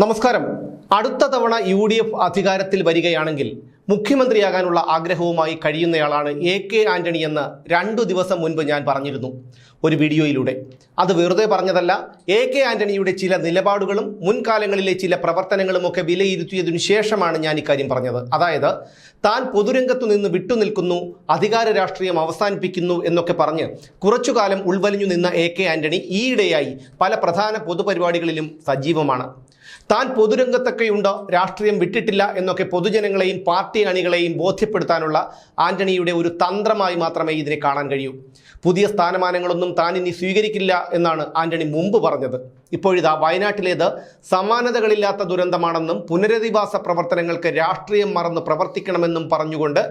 നമസ്കാരം. അടുത്ത തവണ യു ഡി എഫ് അധികാരത്തിൽ വരികയാണെങ്കിൽ മുഖ്യമന്ത്രിയാകാനുള്ള ആഗ്രഹവുമായി കഴിയുന്നയാളാണ് എ കെ ആന്റണി എന്ന് രണ്ടു ദിവസം മുൻപ് ഞാൻ പറഞ്ഞിരുന്നു ഒരു വീഡിയോയിലൂടെ. അത് വെറുതെ പറഞ്ഞതല്ല എ കെ ആന്റണിയുടെ ചില നിലപാടുകളും മുൻകാലങ്ങളിലെ ചില പ്രവർത്തനങ്ങളും ഒക്കെ വിലയിരുത്തിയതിനു ശേഷമാണ് ഞാൻ ഇക്കാര്യം പറഞ്ഞത്. അതായത് താൻ പൊതുരംഗത്തു നിന്ന് വിട്ടുനിൽക്കുന്നു അധികാര രാഷ്ട്രീയം അവസാനിപ്പിക്കുന്നു എന്നൊക്കെ പറഞ്ഞ് കുറച്ചുകാലം ഉൾവലിഞ്ഞു നിന്ന എ കെ ആന്റണി ഈയിടെയായി പല പ്രധാന പൊതുപരിപാടികളിലും സജീവമാണ്. താൻ പൊതുരംഗത്തൊക്കെയുണ്ട്? രാഷ്ട്രീയം വിട്ടിട്ടില്ല എന്നൊക്കെ പൊതുജനങ്ങളെയും പാർട്ടി അണികളെയും ബോധ്യപ്പെടുത്താനുള്ള ആന്റണിയുടെ ഒരു തന്ത്രമായി മാത്രമേ ഇതിനെ കാണാൻ കഴിയൂ. പുതിയ സ്ഥാനമാനങ്ങളൊന്നും താൻ ഇനി സ്വീകരിക്കില്ല എന്നാണ് ആന്റണി മുമ്പ് പറഞ്ഞത്. ഇപ്പോഴിതാ വയനാട്ടിലേത് സമാനതകളില്ലാത്ത ദുരന്തമാണെന്നും പുനരധിവാസ പ്രവർത്തനങ്ങൾക്ക് രാഷ്ട്രീയം മറന്ന് പ്രവർത്തിക്കണമെന്നും പറഞ്ഞുകൊണ്ട്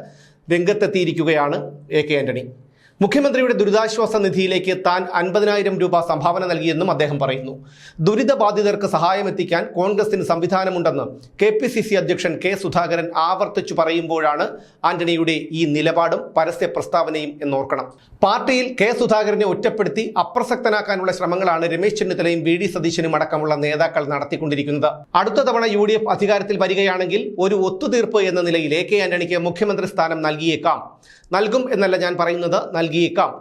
രംഗത്തെത്തിയിരിക്കുകയാണ് എ കെ ആന്റണി. മുഖ്യമന്ത്രിയുടെ ദുരിതാശ്വാസ നിധിയിലേക്ക് താൻ അൻപതിനായിരം രൂപ സംഭാവന നൽകിയെന്നും അദ്ദേഹം പറയുന്നു. ദുരിതബാധിതർക്ക് സഹായം എത്തിക്കാൻ കോൺഗ്രസിന് സംവിധാനമുണ്ടെന്ന് കെ പി സി സി അധ്യക്ഷൻ കെ സുധാകരൻ ആവർത്തിച്ചു പറയുമ്പോഴാണ് ആന്റണിയുടെ ഈ നിലപാടും പരസ്യ പ്രസ്താവനയും എന്നോർക്കണം. പാർട്ടിയിൽ കെ സുധാകരനെ ഒറ്റപ്പെടുത്തി അപ്രസക്തനാക്കാനുള്ള ശ്രമങ്ങളാണ് രമേശ് ചെന്നിത്തലയും വി ഡി സതീശനും അടക്കമുള്ള നേതാക്കൾ നടത്തിക്കൊണ്ടിരിക്കുന്നത്. അടുത്ത തവണ യു ഡി എഫ് അധികാരത്തിൽ വരികയാണെങ്കിൽ ഒരു ഒത്തുതീർപ്പ് എന്ന നിലയിൽ എ കെ ആന്റണിക്ക് മുഖ്യമന്ത്രി സ്ഥാനം നൽകിയേക്കാം. നൽകും എന്നല്ല ഞാൻ പറയുന്നത് നൽകിയേക്കാം.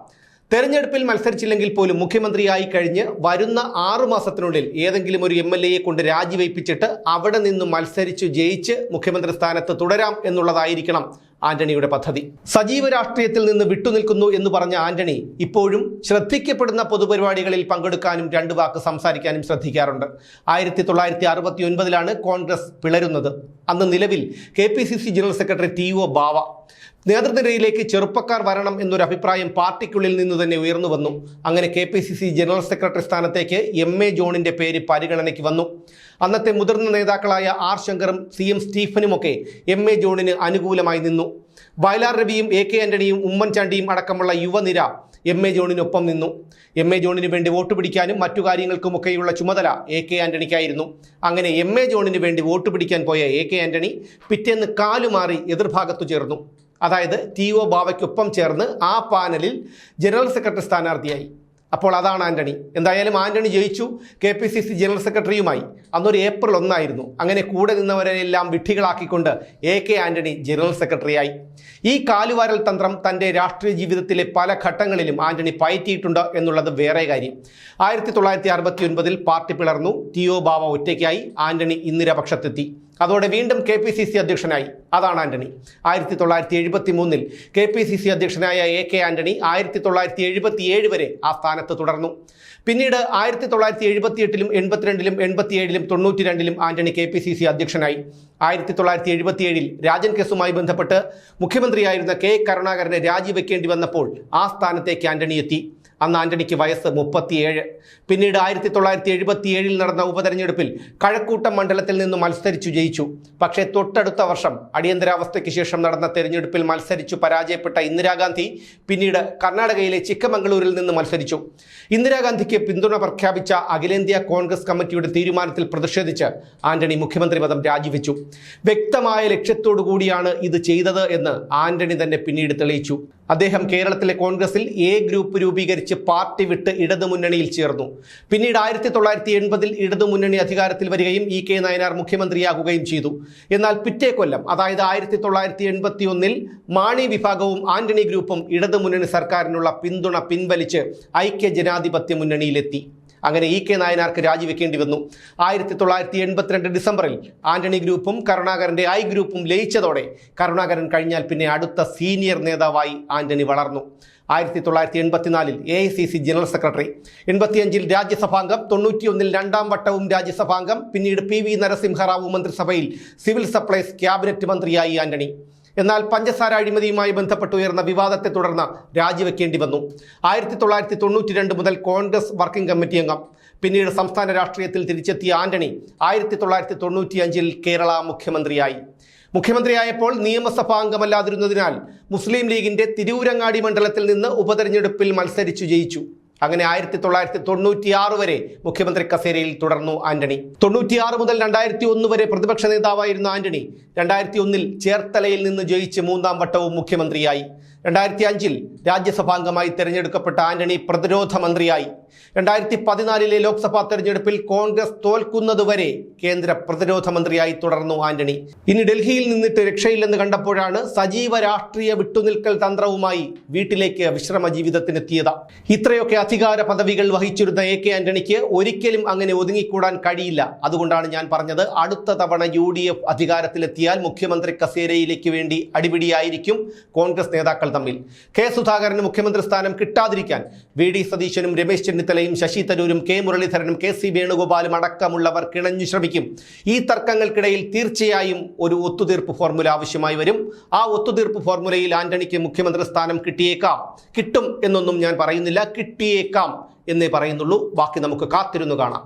തെരഞ്ഞെടുപ്പിൽ മത്സരിച്ചില്ലെങ്കിൽ പോലും മുഖ്യമന്ത്രിയായി കഴിഞ്ഞ് വരുന്ന ആറു മാസത്തിനുള്ളിൽ ഏതെങ്കിലും ഒരു എം എൽ എയെ കൊണ്ട് രാജിവയ്പ്പിച്ചിട്ട് അവിടെ നിന്ന് മത്സരിച്ചു ജയിച്ച് മുഖ്യമന്ത്രി സ്ഥാനത്ത് തുടരാം എന്നുള്ളതായിരിക്കണം ആന്റണിയുടെ പദ്ധതി. സജീവ രാഷ്ട്രീയത്തിൽ നിന്ന് വിട്ടുനിൽക്കുന്നു എന്ന് പറഞ്ഞ ആന്റണി ഇപ്പോഴും ശ്രദ്ധിക്കപ്പെടുന്ന പൊതുപരിപാടികളിൽ പങ്കെടുക്കാനും രണ്ട് വാക്ക് സംസാരിക്കാനും ശ്രദ്ധിക്കാറുണ്ട്. ആയിരത്തി തൊള്ളായിരത്തി അറുപത്തി ഒൻപതിലാണ് കോൺഗ്രസ് പിളരുന്നത്. അന്ന് നിലവിൽ K P C C general secretary T O Bava നേതൃനിരയിലേക്ക് ചെറുപ്പക്കാർ വരണം എന്നൊരു അഭിപ്രായം പാർട്ടിക്കുള്ളിൽ നിന്ന് തന്നെ ഉയർന്നു വന്നു. അങ്ങനെ K P C C general secretary സ്ഥാനത്തേക്ക് എം എ ജോണിന്റെ പേര് പരിഗണനയ്ക്ക് വന്നു. അന്നത്തെ മുതിർന്ന നേതാക്കളായ ആർ ശങ്കറും സി എം സ്റ്റീഫനുമൊക്കെ എം എ ജോണിന് അനുകൂലമായി നിന്നു. വയലാർ രവിയും എ കെ ആന്റണിയും ഉമ്മൻചാണ്ടിയും അടക്കമുള്ള യുവനിര എം എ ജോണിനൊപ്പം നിന്നു. എം എ ജോണിന് വേണ്ടി വോട്ട് പിടിക്കാനും മറ്റു കാര്യങ്ങൾക്കുമൊക്കെയുള്ള ചുമതല എ കെ ആന്റണിക്കായിരുന്നു. അങ്ങനെ എം എ ജോണിന് വേണ്ടി വോട്ട് പിടിക്കാൻ പോയ എ കെ ആന്റണി പിറ്റേന്ന് കാലുമാറി എതിർഭാഗത്തു ചേർന്നു. അതായത് ടി ഒ ബാവയ്ക്കൊപ്പം ചേർന്ന് ആ പാനലിൽ ജനറൽ സെക്രട്ടറി സ്ഥാനാർത്ഥിയായി. അപ്പോൾ അതാണ് ആന്റണി. എന്തായാലും ആന്റണി ജയിച്ചു. K P C C general സെക്രട്ടറിയുമായി. അന്നൊരു ഏപ്രിൽ ഒന്നായിരുന്നു. അങ്ങനെ കൂടെ നിന്നവരെല്ലാം വിഡ്ഢികളാക്കിക്കൊണ്ട് എ കെ ആന്റണി ജനറൽ സെക്രട്ടറിയായി. ഈ കാലുവാരൽ തന്ത്രം തന്റെ രാഷ്ട്രീയ ജീവിതത്തിലെ പല ഘട്ടങ്ങളിലും ആന്റണി പയറ്റിയിട്ടുണ്ട് എന്നുള്ളത് വേറെ കാര്യം. ആയിരത്തി തൊള്ളായിരത്തി അറുപത്തി ഒൻപതിൽ പാർട്ടി പിളർന്നു. ഒ ബാവ ഒറ്റയ്ക്കായി ആന്റണി ഇന്ദിര പക്ഷത്തെത്തി അതോടെ വീണ്ടും കെ പി സി സി അധ്യക്ഷനായി. അതാണ് ആന്റണി. ആയിരത്തി തൊള്ളായിരത്തി എഴുപത്തി മൂന്നിൽ കെ പി സി സി അധ്യക്ഷനായ എ കെ ആന്റണി ആയിരത്തി തൊള്ളായിരത്തി എഴുപത്തി ഏഴ് വരെ ആ സ്ഥാനത്ത് തുടർന്നു. പിന്നീട് ആയിരത്തി തൊള്ളായിരത്തി എഴുപത്തി എട്ടിലും എൺപത്തിരണ്ടിലും എൺപത്തിയേഴിലും തൊണ്ണൂറ്റി രണ്ടിലും Antony K P C C അധ്യക്ഷനായി. ആയിരത്തി തൊള്ളായിരത്തി എഴുപത്തിയേഴിൽ രാജൻ കേസുമായി ബന്ധപ്പെട്ട് മുഖ്യമന്ത്രിയായിരുന്ന കെ കരുണാകരനെ രാജിവെക്കേണ്ടി വന്നപ്പോൾ ആ സ്ഥാനത്തേക്ക് ആന്റണി എത്തി. അന്ന് ആന്റണിക്ക് വയസ്സ് മുപ്പത്തിയേഴ്. പിന്നീട് ആയിരത്തി തൊള്ളായിരത്തി എഴുപത്തിയേഴിൽ നടന്ന ഉപതെരഞ്ഞെടുപ്പിൽ കഴക്കൂട്ടം മണ്ഡലത്തിൽ നിന്ന് മത്സരിച്ചു ജയിച്ചു. പക്ഷേ തൊട്ടടുത്ത വർഷം അടിയന്തരാവസ്ഥയ്ക്ക് ശേഷം നടന്ന തെരഞ്ഞെടുപ്പിൽ മത്സരിച്ചു പരാജയപ്പെട്ട ഇന്ദിരാഗാന്ധി പിന്നീട് കർണാടകയിലെ ചിക്കമംഗളൂരിൽ നിന്ന് മത്സരിച്ചു. ഇന്ദിരാഗാന്ധിക്ക് പിന്തുണ പ്രഖ്യാപിച്ച അഖിലേന്ത്യാ കോൺഗ്രസ് കമ്മിറ്റിയുടെ തീരുമാനത്തിൽ പ്രതിഷേധിച്ച് ആന്റണി മുഖ്യമന്ത്രി പദം രാജിവെച്ചു. വ്യക്തമായ ലക്ഷ്യത്തോടു കൂടിയാണ് ഇത് ചെയ്തത് എന്ന് ആന്റണി തന്നെ പിന്നീട് തെളിയിച്ചു. അദ്ദേഹം കേരളത്തിലെ കോൺഗ്രസിൽ എ ഗ്രൂപ്പ് രൂപീകരിച്ച് പാർട്ടി വിട്ട് ഇടതുമുന്നണിയിൽ ചേർന്നു. പിന്നീട് ആയിരത്തി തൊള്ളായിരത്തി എൺപതിൽ ഇടതുമുന്നണി അധികാരത്തിൽ വരികയും ഇ കെ നയനാർ മുഖ്യമന്ത്രിയാകുകയും ചെയ്തു. എന്നാൽ പിറ്റേ കൊല്ലം അതായത് ആയിരത്തി തൊള്ളായിരത്തി എൺപത്തി ഒന്നിൽ മാണി വിഭാഗവും ആന്റണി ഗ്രൂപ്പും ഇടതുമുന്നണി സർക്കാരിനുള്ള പിന്തുണ പിൻവലിച്ച് ഐക്യ ജനാധിപത്യ മുന്നണിയിലെത്തി. അങ്ങനെ ഇ കെ നായനാർക്ക് രാജിവെക്കേണ്ടി വന്നു. ആയിരത്തി തൊള്ളായിരത്തി എൺപത്തിരണ്ട് ഡിസംബറിൽ ആന്റണി ഗ്രൂപ്പും കരുണാകരന്റെ ഐ ഗ്രൂപ്പും ലയിച്ചതോടെ കരുണാകരൻ കഴിഞ്ഞാൽ പിന്നെ അടുത്ത സീനിയർ നേതാവായി ആന്റണി വളർന്നു. ആയിരത്തി തൊള്ളായിരത്തി എൺപത്തിനാലിൽ A I C C general secretary. എൺപത്തിയഞ്ചിൽ രാജ്യസഭാംഗം. തൊണ്ണൂറ്റിയൊന്നിൽ രണ്ടാം വട്ടവും രാജ്യസഭാംഗം. പിന്നീട് പി വി നരസിംഹറാവു മന്ത്രിസഭയിൽ സിവിൽ സപ്ലൈസ് ക്യാബിനറ്റ് മന്ത്രിയായി ആന്റണി. എന്നാൽ പഞ്ചസാര അഴിമതിയുമായി ബന്ധപ്പെട്ട് ഉയർന്ന വിവാദത്തെ തുടർന്ന് രാജിവെക്കേണ്ടി വന്നു. ആയിരത്തി തൊള്ളായിരത്തി തൊണ്ണൂറ്റി രണ്ട് മുതൽ കോൺഗ്രസ് വർക്കിംഗ് കമ്മിറ്റി അംഗം പിന്നീട് സംസ്ഥാന രാഷ്ട്രീയത്തിൽ തിരിച്ചെത്തിയ ആന്റണി ആയിരത്തി തൊള്ളായിരത്തി തൊണ്ണൂറ്റി അഞ്ചിൽ കേരള മുഖ്യമന്ത്രിയായി. മുഖ്യമന്ത്രിയായപ്പോൾ നിയമസഭാ അംഗമല്ലാതിരുന്നതിനാൽ മുസ്ലിം ലീഗിന്റെ തിരൂരങ്ങാടി മണ്ഡലത്തിൽ നിന്ന് ഉപതെരഞ്ഞെടുപ്പിൽ മത്സരിച്ചു ജയിച്ചു. അങ്ങനെ ആയിരത്തി തൊള്ളായിരത്തി തൊണ്ണൂറ്റിയാറ് വരെ മുഖ്യമന്ത്രി കസേരയിൽ തുടർന്നു ആന്റണി. തൊണ്ണൂറ്റിയാറ് മുതൽ രണ്ടായിരത്തി ഒന്ന് വരെ പ്രതിപക്ഷ നേതാവായിരുന്ന ആന്റണി. രണ്ടായിരത്തി ഒന്നിൽ ചേർത്തലയിൽ നിന്ന് ജയിച്ച് മൂന്നാം വട്ടവും മുഖ്യമന്ത്രിയായി. രണ്ടായിരത്തി അഞ്ചിൽ രാജ്യസഭാംഗമായി തെരഞ്ഞെടുക്കപ്പെട്ട ആന്റണി പ്രതിരോധ മന്ത്രിയായി. രണ്ടായിരത്തി പതിനാലിലെ ലോക്സഭാ തെരഞ്ഞെടുപ്പിൽ കോൺഗ്രസ് തോൽക്കുന്നതുവരെ കേന്ദ്ര പ്രതിരോധ മന്ത്രിയായി തുടർന്നു ആന്റണി. ഇനി ഡൽഹിയിൽ നിന്നിട്ട് രക്ഷയില്ലെന്ന് കണ്ടപ്പോഴാണ് സജീവ രാഷ്ട്രീയ വിട്ടുനിൽക്കൽ തന്ത്രവുമായി വീട്ടിലേക്ക് വിശ്രമ ജീവിതത്തിനെത്തിയത്. ഇത്രയൊക്കെ അധികാര പദവികൾ വഹിച്ചിരുന്ന എ കെ ആന്റണിക്ക് ഒരിക്കലും അങ്ങനെ ഒതുങ്ങിക്കൂടാൻ കഴിയില്ല. അതുകൊണ്ടാണ് ഞാൻ പറഞ്ഞത് അടുത്ത തവണ യു ഡി എഫ് അധികാരത്തിലെത്തിയാൽ മുഖ്യമന്ത്രി കസേരയിലേക്ക് വേണ്ടി അടിപിടിയായിരിക്കും കോൺഗ്രസ് നേതാക്കൾ തമ്മിൽ. കെ സുധാകരന് മുഖ്യമന്ത്രി സ്ഥാനം കിട്ടാതിരിക്കാൻ വി ഡി സതീശനും രമേശ് ചെന്നിത്തലയും ശശി തരൂരും കെ മുരളീധരനും കെ സി വേണുഗോപാലും അടക്കമുള്ളവർ കിണഞ്ഞു ശ്രമിക്കും. ഈ തർക്കങ്ങൾക്കിടയിൽ തീർച്ചയായും ഒരു ഒത്തുതീർപ്പ് ഫോർമുല ആവശ്യമായി വരും. ആ ഒത്തുതീർപ്പ് ഫോർമുലയിൽ ആന്റണിക്ക് മുഖ്യമന്ത്രി സ്ഥാനം കിട്ടിയേക്കാം. കിട്ടും എന്നൊന്നും ഞാൻ പറയുന്നില്ല. കിട്ടിയേക്കാം എന്നേ പറയുന്നുള്ളൂ. ബാക്കി നമുക്ക് കാത്തിരുന്നു കാണാം.